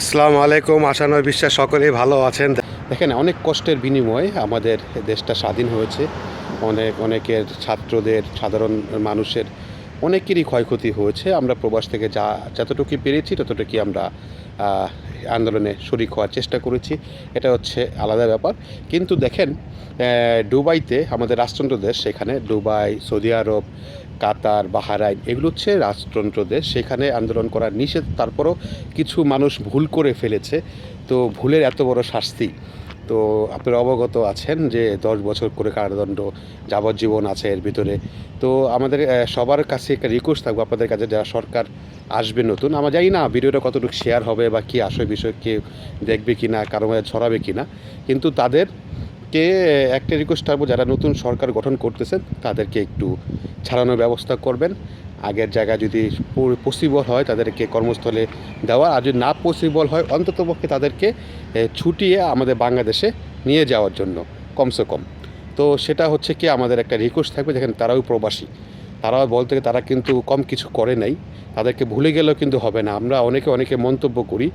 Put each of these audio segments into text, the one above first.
আসসালামু আলাইকুম আশানয় বিশ্বাস সকলেই ভালো আছেন। দেখেন, অনেক কষ্টের বিনিময়ে আমাদের দেশটা স্বাধীন হয়েছে। অনেক, অনেকের ছাত্রদের, সাধারণ মানুষের অনেকেরই ক্ষয়ক্ষতি হয়েছে। আমরা প্রবাস থেকে যা যতটুকু পেরেছি, ততটুকুই আমরা আন্দোলনে শরিক হওয়ার চেষ্টা করেছি। এটা হচ্ছে আলাদা ব্যাপার। কিন্তু দেখেন দুবাইতে আমাদের রাষ্ট্রযন্ত্র দেশ সেখানে, Dubai, Saudi Arab, Qatar, Bahrain, এগুলো হচ্ছে রাষ্ট্রযন্ত্র দেশ। সেখানে আন্দোলন করার নিষেধ, তারপরও কিছু মানুষ ভুল করে ফেলেছে। তো ভুলের এত বড় শাস্তি। তো আপনারা অবগত আছেন যে দশ বছর করে কারাদণ্ড যাবজ্জীবন আছে এর ভিতরে। তো আমাদের সবার কাছে একটা রিকোয়েস্ট থাকব আপনাদের কাছে, যারা সরকার আসবে নতুন। আমরা জানি না ভিডিওটা কতটুকু শেয়ার হবে বা কী আসবে বিষয় কে দেখবে কি না কারও ছড়াবে কি না কিন্তু তাদেরকে একটা রিকোয়েস্ট থাকব, যারা নতুন সরকার গঠন করতেছেন, তাদেরকে একটু ছাড়ানোর ব্যবস্থা করবেন। আগের জায়গা যদি পসিবল হয়, তাদেরকে কর্মস্থলে দেওয়া। আর যদি না পসিবল হয়, অন্ততপক্ষে তাদেরকে ছুটিয়ে আমাদের বাংলাদেশে নিয়ে যাওয়ার জন্য, কমসে কম। তো সেটা হচ্ছে কি, আমাদের একটা রিকোয়েস্ট থাকবে যেখানে তারাও প্রবাসী। তারাও বলতে তারা কিন্তু কম কিছু করে নাই। তাদেরকে ভুলে গেলেও কিন্তু হবে না। আমরা অনেকে অনেকে মন্তব্য করি।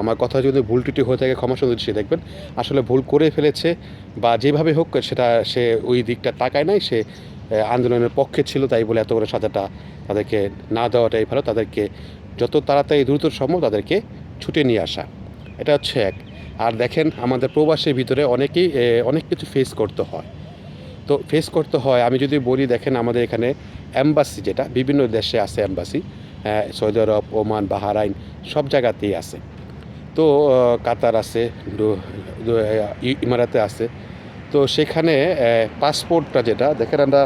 আমার কথা যদি ভুল ত্রুটি হয়ে থাকে, ক্ষমা সুন্দর সে দেখবেন। আসলে ভুল করে ফেলেছে বা যেভাবে হোক, সেটা সে ওই দিকটা তাকায় নাই। সে আন্দোলনের পক্ষে ছিল তাই বলে এত বড় সাজাটা তাদেরকে না দেওয়াটাই ভালো। তাদেরকে যত তাড়াতাড়ি দ্রুত সম্ভব তাদেরকে ছুটে নিয়ে আসা। এটা হচ্ছে এক। আর দেখেন, আমাদের প্রবাসের ভিতরে অনেকেই অনেক কিছু ফেস করতে হয়। তো ফেস করতে হয়। আমি যদি বলি, দেখেন আমাদের এখানে অ্যাম্বাসি যেটা, বিভিন্ন দেশে আছে embassy Saudi Arab, Oman, Bahrain, সব জায়গাতেই আছে। তো কাতার আছে ইমারাতে আছে। তো সেখানে পাসপোর্টটা যেটা, দেখেন আমরা,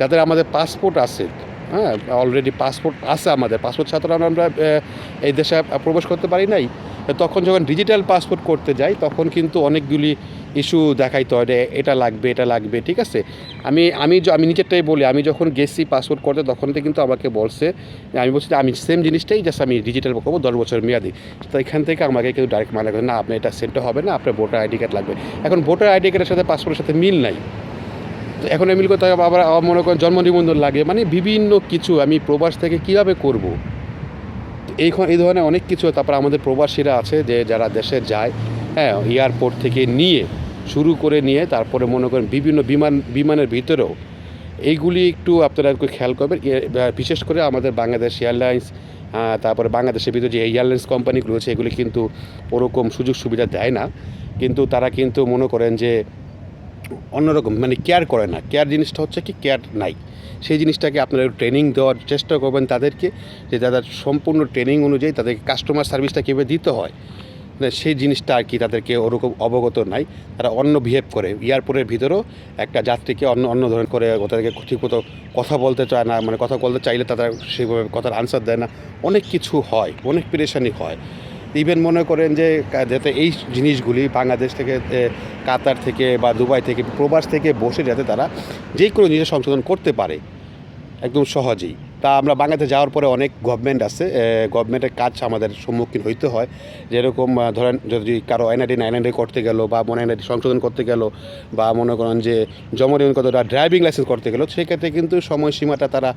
যাদের আমাদের পাসপোর্ট আছে হ্যাঁ অলরেডি পাসপোর্ট আছে আমাদের, পাসপোর্ট আমরা আমরা এই দেশে প্রবেশ করতে পারি নাই। তখন যখন ডিজিটাল পাসপোর্ট করতে যাই, তখন কিন্তু অনেকগুলি ইস্যু দেখাইতে হয় এটা লাগবে এটা লাগবে, ঠিক আছে? আমি আমি আমি নিজেরটাই বলি, আমি যখন গেছি পাসপোর্ট করতে, তখন থেকে কিন্তু আমাকে বলছে, আমি বলছি আমি সেম জিনিসটাই জাস্ট আমি ডিজিটাল করব, দশ বছর মেয়াদি। তো এখান থেকে আমাকে কিন্তু ডাইরেক্ট মানা করে, না, আপনি এটা সেন্টার হবে না, আপনার ভোটার আইডি কার্ড লাগবে। এখন ভোটার আইডি কার্ডের সাথে পাসপোর্টের সাথে মিল নাই। তো এখন মিল করতে আবার আবার মনে করেন জন্ম নিবন্ধন লাগে। মানে বিভিন্ন কিছু আমি প্রবাস থেকে কীভাবে করব? এই এই ধরনের অনেক কিছু তারপর আমাদের প্রবাসীরা আছে যে যারা দেশে যায় হ্যাঁ এয়ারপোর্ট থেকে নিয়ে শুরু করে নিয়ে তারপরে মনে করেন বিভিন্ন বিমান, বিমানের ভিতরেও। এইগুলি একটু আপনারা একটু খেয়াল করবেন। বিশেষ করে আমাদের বাংলাদেশ এয়ারলাইন্স তারপরে বাংলাদেশের ভিতরে যে এয়ারলাইন্স কোম্পানিগুলো আছে এগুলি কিন্তু ওরকম সুযোগ সুবিধা দেয় না। কিন্তু তারা কিন্তু মনে করেন যে অন্যরকম মানে কেয়ার করে না। কেয়ার জিনিসটা হচ্ছে কি কেয়ার নাই। সেই জিনিসটাকে আপনারা ট্রেনিং দেওয়ার চেষ্টা করবেন তাদেরকে, যে তাদের সম্পূর্ণ ট্রেনিং অনুযায়ী তাদেরকে কাস্টমার সার্ভিসটা কীভাবে দিতে হয় মানে সেই জিনিসটা আর কি তাদেরকে ওরকম অবগত নাই। তারা অন্য বিহেভ করে। এয়ারপোর্টের ভিতরেও একটা যাত্রীকে অন্য অন্য ধরনের করে তাদেরকে ঠিকমতো কথা বলতে চায় না মানে কথা বলতে চাইলে তারা সেইভাবে কথার আনসার দেয় না। অনেক কিছু হয়, অনেক পেরেশানি হয়। ইভেন মনে করেন যে যাতে এই জিনিসগুলি বাংলাদেশ থেকে কাতার থেকে বা দুবাই থেকে, প্রবাস থেকে বসে যাতে তারা যে কোনো জিনিসের সংশোধন করতে পারে, একদম সহজেই। তা আমরা বাংলাদেশে যাওয়ার পরে অনেক গভর্নমেন্ট আছে গভর্নমেন্টের কাজ আমাদের সম্মুখীন হইতে হয়। যেরকম ধরেন যদি কারও এনআইডি নাইন এনআইডি করতে গেল বা মনে এনআইডি সংশোধন করতে গেল বা মনে করেন যে জমরিন কতটা ড্রাইভিং লাইসেন্স করতে গেল, সেক্ষেত্রে কিন্তু সময়সীমাটা তারা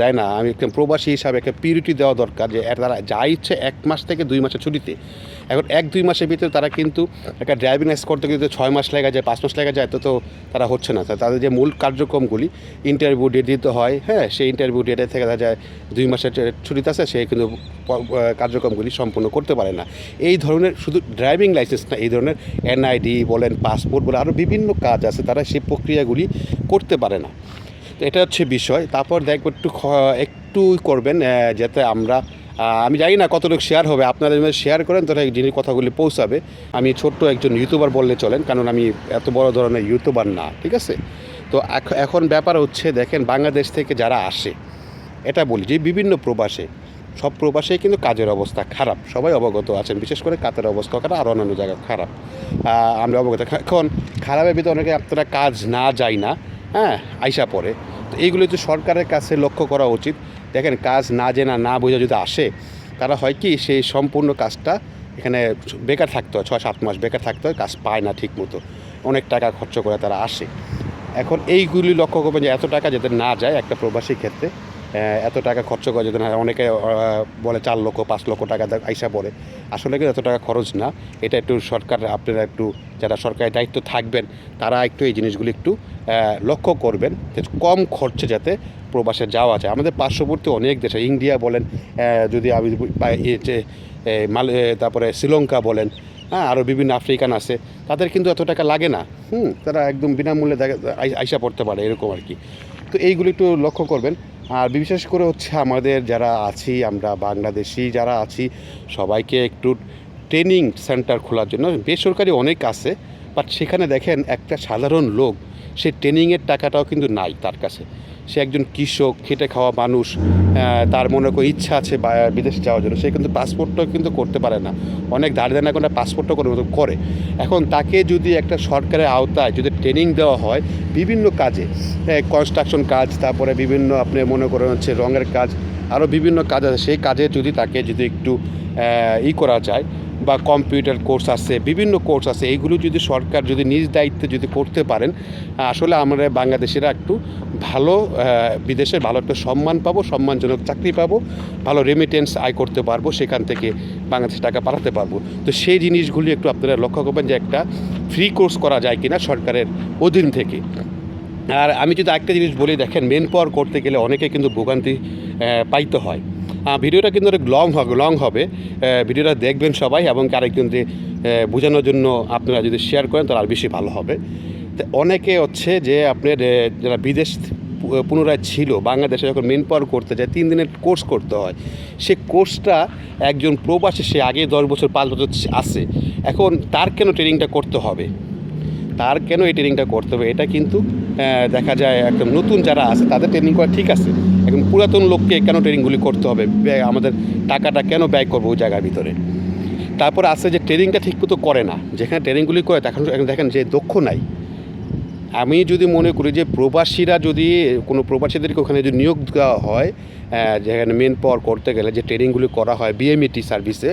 দেয় না। আমি একটা প্রবাসী হিসাবে একটা পিউরিটি দেওয়া দরকার যে তারা যা ইচ্ছে এক মাস থেকে দুই মাসের ছুটিতে। এখন এক, দুই মাসের ভিতরে তারা কিন্তু একটা ড্রাইভিং লাইসেন্স করতে গেলে ছয় মাস লেগে যায়, পাঁচ মাস লেগে যায়, তো তো তারা হচ্ছে না। তাদের যে মূল কার্যক্রমগুলি ইন্টারভিউ ডেট দিতে হয় হ্যাঁ সেই ইন্টারভিউ ডেটে থেকে দেখা যায়, দুই মাসের ছুটিতে আছে, সে কিন্তু কার্যক্রমগুলি সম্পূর্ণ করতে পারে না। এই ধরনের শুধু ড্রাইভিং লাইসেন্স না, এই ধরনের এনআইডি বলেন পাসপোর্ট বলে আরও বিভিন্ন কাজ আছে, তারা সেই প্রক্রিয়াগুলি করতে পারে না। তো এটা হচ্ছে বিষয়। তারপর দেখব একটু একটু করবেন যাতে আমরা আমি জানি না কত লোক শেয়ার হবে। আপনারা যদি শেয়ার করেন, তাহলে জিনিস কথাগুলি পৌঁছাবে, আমি ছোট্ট একজন ইউটিউবার বললে চলেন, কারণ আমি এত বড় ধরনের ইউটিউবার না, ঠিক আছে? তো এখ- এখন ব্যাপার হচ্ছে, দেখেন, বাংলাদেশ থেকে যারা আসে এটা বলি যে বিভিন্ন প্রবাসে, সব প্রবাসে কিন্তু কাজের অবস্থা খারাপ, সবাই অবগত আছেন, বিশেষ করে কাতের অবস্থা খারাপ আর অন্যান্য জায়গা খারাপ। আমরা অবগত এখন খারাপের ভিতরে অনেকে আপনারা কাজ না যায় না হ্যাঁ আইসা পড়ে। তো এইগুলো তো সরকারের কাছে লক্ষ্য করা উচিত, দেখেন কাজ না জেনা, না বোঝা যদি আসে তারা হয় কি, সেই সম্পূর্ণ কাজটা এখানে বেকার থাকতে হয় ছয় সাত মাস বেকার থাকতে হয়, কাজ পায় না ঠিক মতো অনেক টাকা খরচ করে তারা আসে। এখন এইগুলি লক্ষ্য করবেন যে এত টাকা যাতে না যায় একটা প্রবাসী ক্ষেত্রে এত টাকা খরচ করা যেত না অনেকে বলে চার লক্ষ, পাঁচ লক্ষ টাকা আইসা পড়ে। আসলে কিন্তু এত টাকা খরচ না। এটা একটু সরকার, আপনারা একটু যারা সরকারি দায়িত্ব থাকবেন, তারা একটু এই জিনিসগুলি একটু লক্ষ্য করবেন যে কম খরচে যাতে প্রবাসে যাওয়া যায়। আমাদের পার্শ্ববর্তী অনেক দেশে, ইন্ডিয়া বলেন যদি আমি মাল তারপরে শ্রীলঙ্কা বলেন হ্যাঁ আরও বিভিন্ন আফ্রিকান আছে, তাদের কিন্তু এত টাকা লাগে না। হুম, তারা একদম বিনামূল্যে আইসা পড়তে পারে, এরকম আর কি। তো এইগুলি একটু লক্ষ্য করবেন। আর বিশেষ করে হচ্ছে আমাদের যারা আছি, আমরা বাংলাদেশি যারা আছি, সবাইকে একটু ট্রেনিং সেন্টার খোলার জন্য। বেসরকারি অনেক আছে, বাট সেখানে দেখেন একটা সাধারণ লোক, সে ট্রেনিংয়ের টাকাটাও কিন্তু নাই তার কাছে। সে একজন কৃষক, খেটে খাওয়া মানুষ তার মনে করে ইচ্ছা আছে বিদেশে যাওয়ার জন্য। সে কিন্তু পাসপোর্টটাও কিন্তু করতে পারে না। অনেক দাঁড়িয়ে দাঁড়িয়ে করে পাসপোর্টটা করে করে। এখন তাকে যদি একটা সরকারের আওতায় যদি ট্রেনিং দেওয়া হয় বিভিন্ন কাজে কনস্ট্রাকশন কাজ, তারপরে বিভিন্ন আপনি মনে করেন হচ্ছে রঙের কাজ আরও বিভিন্ন কাজ আছে। সেই কাজে যদি তাকে যদি একটু ই করা যায় বা কম্পিউটার কোর্স আছে, বিভিন্ন কোর্স আছে, এইগুলো যদি সরকার যদি নিজ দায়িত্বে যদি করতে পারেন, আসলে আমরা বাংলাদেশিরা একটু ভালো বিদেশে ভালো একটা সম্মান পাবো, সম্মানজনক চাকরি পাবো, ভালো রেমিটেন্স আয় করতে পারব, সেখান থেকে বাংলাদেশে টাকা পাঠাতে পারব। তো সেই জিনিসগুলি একটু আপনারা লক্ষ্য করবেন যে একটা ফ্রি কোর্স করা যায় কিনা সরকারের অধীন থেকে। আর আমি যদি একটা জিনিস বলি, দেখেন মেন পাওয়ার করতে গেলে অনেকে কিন্তু ভোগান্তি পাইতে হয়। ভিডিওটা কিন্তু অনেক লং হবে লং হবে। ভিডিওটা দেখবেন সবাই এবং আরেকজনকে বোঝানোর জন্য আপনারা যদি শেয়ার করেন, তাহলে আর বেশি ভালো হবে। তো অনেকে হচ্ছে যে, আপনার যারা বিদেশ পুনরায় ছিল, বাংলাদেশে যখন মেন পাওয়ার করতে যায়, তিন দিনের কোর্স করতে হয়। সে কোর্সটা একজন প্রবাসী, সে আগে দশ বছর, পাঁচ বছর আছে। এখন তার কেন ট্রেনিংটা করতে হবে? তার কেন এই ট্রেনিংটা করতে হবে? এটা কিন্তু দেখা যায় একদম নতুন যারা আছে, তাদের ট্রেনিং করা ঠিক আছে। এখন পুরাতন লোককে কেন ট্রেনিংগুলি করতে হবে? আমাদের টাকাটা কেন ব্যয় করব ওই জায়গার ভিতরে? তারপর আছে যে ট্রেনিংটা ঠিকমতো করে না। যেখানে ট্রেনিংগুলি করে এখন দেখেন যে দক্ষ নাই। আমি যদি মনে করি যে প্রবাসীরা যদি, কোনো প্রবাসীদেরকে ওখানে যদি নিয়োগ দেওয়া হয় যেখানে মেন পাওয়ার করতে গেলে যে ট্রেনিংগুলি করা হয় বিএমইটি সার্ভিসে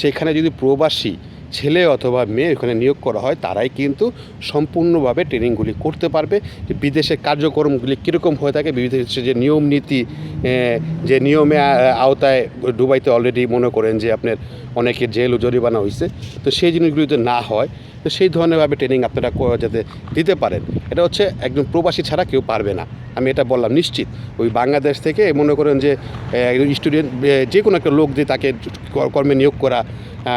সেখানে যদি প্রবাসী ছেলে অথবা মেয়ে ওখানে নিয়োগ করা হয়, তারাই কিন্তু সম্পূর্ণভাবে ট্রেনিংগুলি করতে পারবে। যে বিদেশের কার্যক্রমগুলি কীরকম হয়ে থাকে, বিদেশে যে নিয়ম নীতি যে নিয়মে আওতায় দুবাইতে অলরেডি মনে করেন যে আপনার অনেকে জেল ও জরিমানা হয়েছে তো সেই জিনিসগুলি যদি না হয়, তো সেই ধরনেরভাবে ট্রেনিং আপনারা যাতে দিতে পারেন। এটা হচ্ছে একজন প্রবাসী ছাড়া কেউ পারবে না। আমি এটা বললাম নিশ্চিত। ওই বাংলাদেশ থেকে মনে করেন যে একজন স্টুডেন্ট যে কোনো একটা লোক দিয়ে তাকে কর্মে নিয়োগ করা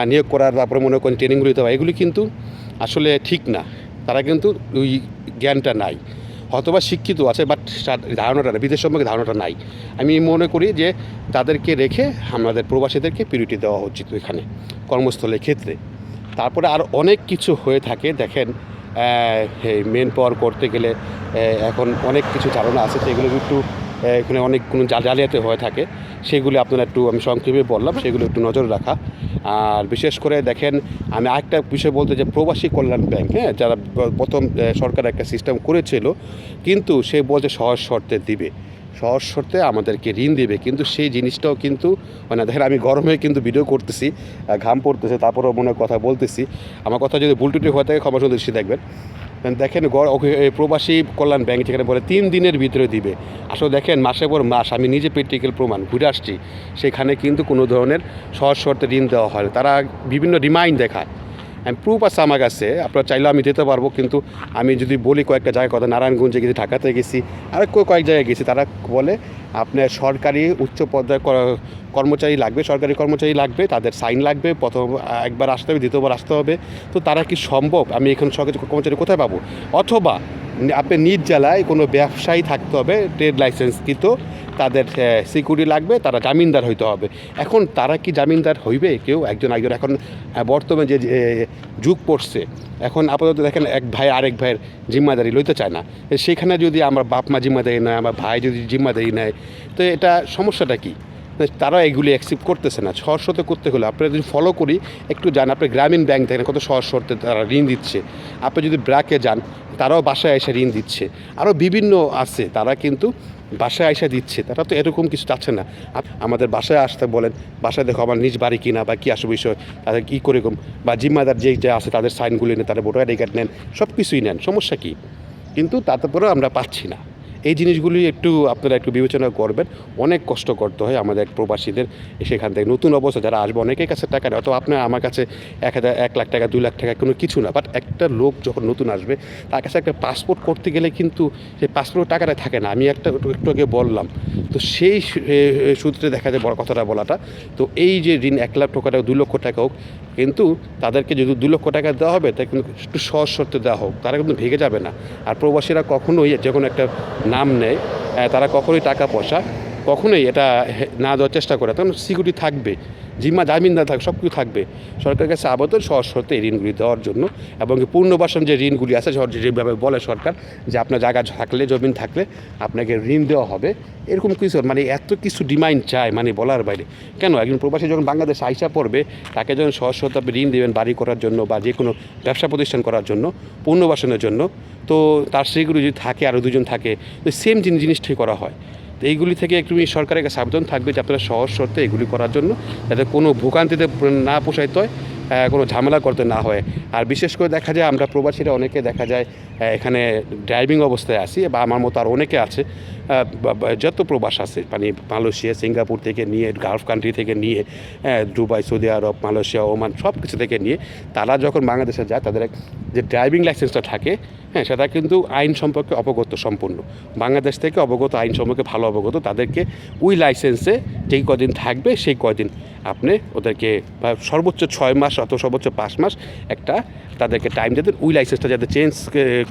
নিয়োগ করার তারপরে মনে করেন ট্রেনিংগুলো দিতে হয় এগুলি কিন্তু আসলে ঠিক না। তারা কিন্তু ওই জ্ঞানটা নাই। হয়তোবা শিক্ষিত আছে বাট ধারণাটা বিদেশ সম্পর্কে ধারণাটা নাই। আমি মনে করি যে তাদেরকে রেখে আমাদের প্রবাসীদেরকে পিরিয়ডি দেওয়া উচিত এখানে কর্মস্থলের ক্ষেত্রে। তারপরে আর অনেক কিছু হয়ে থাকে, দেখেন মেন পাওয়ার করতে গেলে এখন অনেক কিছু ধারণা আছে সেগুলো একটু এখানে অনেক কোনো হয়ে থাকে। সেগুলি আপনারা একটু আমি সংক্ষেপে বললাম, সেগুলো একটু নজর রাখা। আর বিশেষ করে দেখেন, আমি আরেকটা বিষয় বলতে যে প্রবাসী কল্যাণ ব্যাংক হ্যাঁ যারা প্রথম সরকার একটা সিস্টেম করেছিল, কিন্তু সে বলছে সহজ শর্তে দিবে। সহজ শর্তে আমাদেরকে ঋণ দেবে, কিন্তু সেই জিনিসটাও কিন্তু মানে দেখেন, আমি গরমে কিন্তু ভিডিও করতেছি ঘাম পড়তেছে, তারপরেও মনে কথা বলতেছি। আমার কথা যদি ভুল টুটি হয়ে থাকে, ক্ষমা সুদৃষ্টি দেখবেন। দেখেন গড় প্রবাসী কল্যাণ ব্যাংক যেখানে বলে তিন দিনের ভিতরে দিবে আসলে দেখেন মাসের পর মাস আমি নিজে প্র্যাকটিক্যাল প্রমাণ ঘুরে আসছি, সেখানে কিন্তু কোনো ধরনের সহজ শর্তে ঋণ দেওয়া হয়। তারা বিভিন্ন রিমাইন্ড দেখায় প্রুফ আছে আমার কাছে। আপনারা চাইলেও আমি দিতে পারব, কিন্তু আমি যদি বলি কয়েকটা জায়গায় কথা, নারায়ণগঞ্জে গেছি, ঢাকাতে গেছি, আর কয়েক কয়েক জায়গায় গেছি, তারা বলে আপনার সরকারি উচ্চ পর্যায়ে কর্মচারী লাগবে, সরকারি কর্মচারী লাগবে, তাদের সাইন লাগবে, প্রথম একবার আসতে হবে, দ্বিতীয়বার আসতে হবে। তো তারা কি সম্ভব? আমি এখন সরকারি কর্মচারী কোথায় পাবো? অথবা আপনি নিজ জেলায় কোনো ব্যবসায়ী থাকতে হবে ট্রেড লাইসেন্স কিন্তু তাদের সিকিউরিটি লাগবে, তারা জামিনদার হইতে হবে। এখন তারা কি জামিনদার হইবে? কেউ একজন একজন এখন বর্তমানে যে যুগ পড়ছে, এখন আপাতত দেখেন এক ভাই আরেক ভাইয়ের জিম্মাদারি লইতে চায় না। সেখানে যদি আমার বাপ মা জিম্মাদারি নেয়, আমার ভাই যদি জিম্মাদারি নেয়, তো এটা সমস্যাটা কি? তারা এগুলি অ্যাকসেপ্ট করতেছে না। সহজ শর্তে করতে হলে আপনারা যদি ফলো করি, একটু যান আপনি গ্রামীণ ব্যাংক দেখেন কত সহজ শর্তে তারা ঋণ দিচ্ছে। আপনি যদি ব্র্যাকে যান, তারাও বাসায় এসে ঋণ দিচ্ছে। আরও বিভিন্ন আছে, তারা কিন্তু বাসায় এসে দিচ্ছে। তারা তো এরকম কিছু চাচ্ছে না। আমাদের বাসায় আসতে বলেন, বাসায় দেখো আমার নিজ বাড়ি কিনা বা কী আসে বিষয়, তাদের কী করে বা জিম্মাদার যে যা আছে তাদের সাইনগুলি নেন তাদের ভোটার আইডি কার্ড নেন সব কিছুই নেন, সমস্যা কী? কিন্তু তারপরেও আমরা পাচ্ছি না। এই জিনিসগুলি একটু আপনারা একটু বিবেচনা করবেন। অনেক কষ্ট করতে হয় আমাদের প্রবাসীদের সেখান থেকে। নতুন অবস্থা, যারা আসবে অনেকের কাছে টাকা নেই অথবা আপনার আমার কাছে এক হাজার, এক লাখ টাকা, দুই লাখ টাকা কোনো কিছু না। বাট একটা লোক যখন নতুন আসবে, তার কাছে একটা পাসপোর্ট করতে গেলে কিন্তু সেই পাসপোর্ট টাকাটা থাকে না। আমি একটা, একটু আগে বললাম। তো সেই সূত্রে দেখা যায়, বড় কথাটা বলাটা, তো এই যে ঋণ এক লাখ টাকা দুই লক্ষ টাকা হোক, কিন্তু তাদেরকে যদি দু লক্ষ টাকা দেওয়া হবে তা কিন্তু একটু সহজ শর্তে দেওয়া হোক, তারা কিন্তু ভেঙে যাবে না। আর প্রবাসীরা কখনোই যখন একটা নাম নেয় তারা কখনোই টাকা পয়সা কখনোই এটা না দেওয়ার চেষ্টা করে। তখন সিকিউরিটি থাকবে, জিম্মা জামিনদার থাকবে সব কিছু থাকবে। সরকারের কাছে আবেদন সহজ শর্তে এই ঋণগুলি দেওয়ার জন্য এবং পূর্ণবাসন যে ঋণগুলি আছে যেভাবে বলে সরকার যে আপনার জায়গা থাকলে, জমিন থাকলে আপনাকে ঋণ দেওয়া হবে। এরকম কিছু মানে এত কিছু ডিমান্ড চায় মানে বলার বাইরে। কেন? একজন প্রবাসী যখন বাংলাদেশ আইসা পড়বে, তাকে যখন সহজ শর্তে আপনি ঋণ দেবেন বাড়ি করার জন্য বা যে কোনো ব্যবসা প্রতিষ্ঠান করার জন্য পুনর্বাসনের জন্য, তো তার সেগুলো যদি থাকে আরও দুজন থাকে, তো সেম জিনিস জিনিসটাই করা হয়। এইগুলি থেকে একটু সরকারের কাছে সাবধান থাকবে যে আপনারা সহজ শর্তে এগুলি করার জন্য যাতে কোনো ভোগান্তিতে না পোষাইতে হয় কোনো ঝামেলা করতে না হয়। আর বিশেষ করে দেখা যায় আমরা প্রবাসীরা অনেকে দেখা যায় এখানে ড্রাইভিং অবস্থায় আছি বা আমার মতো আর অনেকে আছে যত প্রবাস আছে মানে মালয়েশিয়া সিঙ্গাপুর থেকে নিয়ে গালফ কান্ট্রি থেকে নিয়ে আহ, Dubai Saudi Arab Malaysia Oman সব কিছু থেকে নিয়ে তারা যখন বাংলাদেশে যায় তাদের এক যে ড্রাইভিং লাইসেন্সটা থাকে হ্যাঁ সেটা কিন্তু আইন সম্পর্কে অবগত সম্পূর্ণ। বাংলাদেশ থেকে অবগত আইন সম্পর্কে ভালো অবগত তাদেরকে ওই লাইসেন্সে যেই কদিন থাকবে সেই কদিন আপনি ওদেরকে সর্বোচ্চ ছয় মাস অথবা সর্বোচ্চ পাঁচ মাস একটা তাদেরকে টাইম দেবেন ওই লাইসেন্সটা যাতে চেঞ্জ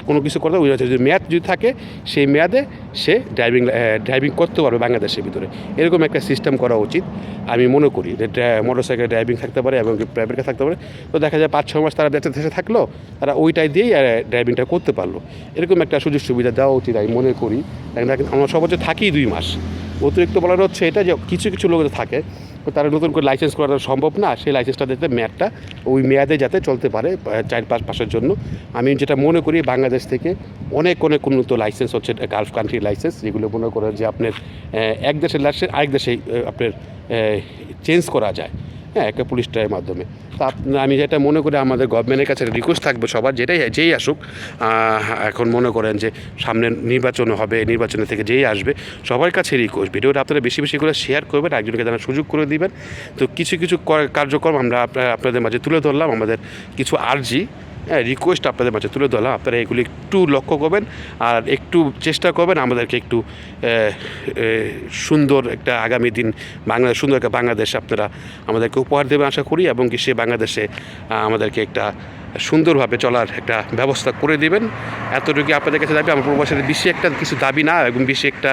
কোনো কিছু করতে ওই যদি মেয়াদ যদি থাকে, সেই মেয়াদে সে ড্রাইভিং ড্রাইভিং করতে পারবে বাংলাদেশের ভিতরে। এরকম একটা সিস্টেম করা উচিত, আমি মনে করি যে মোটর সাইকেল ড্রাইভিং থাকতে পারে এবং প্রাইভেট থাকতে পারে। তো দেখা যায় পাঁচ ছ মাস তারা দেশে দেশে থাকল, তারা ওইটাই দিয়েই ড্রাইভিংটা করতে পারল। এরকম একটা সুযোগ সুবিধা দেওয়া উচিত, আমি মনে করি। আমরা সর্বোচ্চ থাকি দুই মাস। অতিরিক্ত বলার হচ্ছে এটা যে কিছু কিছু লোক থাকে, তো তারা নতুন করে লাইসেন্স করা সম্ভব না, সেই লাইসেন্সটা দিতে মেয়াদটা ওই মেয়াদে যাতে চলতে পারে চার পাঁচ মাসের জন্য। আমি যেটা মনে করি বাংলাদেশ থেকে অনেক অনেক উন্নত লাইসেন্স হচ্ছে গালফ কান্ট্রি লাইসেন্স যেগুলো মনে করেন যে আপনার এক দেশের লাইসেন্স আরেক দেশে আপনার চেঞ্জ করা যায় হ্যাঁ একটা পুলিশ ট্রাইয়ের মাধ্যমে। তা আমি যেটা মনে করি, আমাদের গভর্নমেন্টের কাছে রিকোয়েস্ট থাকবে সবার, যেটাই, যেই আসুক এখন মনে করেন যে সামনে নির্বাচন হবে, নির্বাচনের থেকে যেই আসবে, সবার কাছে রিকোয়েস্ট ভিডিওটা আপনারা বেশি বেশি করে শেয়ার করবেন, একজনকে জানার সুযোগ করে দিবেন। তো কিছু কিছু কার্যক্রম আমরা আপনাদের মাঝে তুলে ধরলাম, আমাদের কিছু আর্জি রিকোয়েস্ট আপনাদের মাঝে তুলে ধরলাম। আপনারা এগুলি একটু লক্ষ্য করবেন আর একটু চেষ্টা করবেন আমাদেরকে একটু সুন্দর একটা আগামী দিন বাংলাদেশ সুন্দর একটা বাংলাদেশ আপনারা আমাদেরকে উপহার দেবেন আশা করি এবং কি সে বাংলাদেশে আমাদেরকে একটা সুন্দরভাবে চলার একটা ব্যবস্থা করে দিবেন। এতটুকু আপনাদের কাছে দাবি, আমার প্রবাসীদের বেশি একটা কিছু দাবি না এবং বেশি একটা,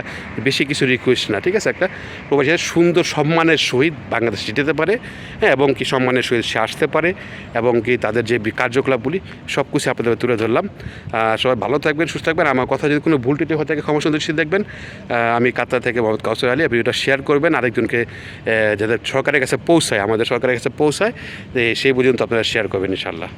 বেশি কিছু রিকোয়েস্ট না, ঠিক আছে? একটা প্রবাসীদের সুন্দর সম্মানের সহিত বাংলাদেশ যেতে পারে হ্যাঁ এবং কি সম্মানের সহিত সে আসতে পারে এবং কি তাদের যে কার্যকলাপগুলি, সব কিছু আপনাদের তুলে ধরলাম। সবাই ভালো থাকবেন, সুস্থ থাকবেন। আমার কথা যদি কোনো ভুল ত্রুটি হয়ে থাকে, ক্ষমা সুন্দর দেখবেন। আমি কাতার থেকে মোহাম্মদ কাউসার আলী ভিডিওটা শেয়ার করবেন। আরেকজনকে যাদের সরকারের কাছে পৌঁছায়, আমাদের সরকারের কাছে পৌঁছায় সেই পর্যন্ত আপনারা শেয়ার করবেন ইনশাল্লাহ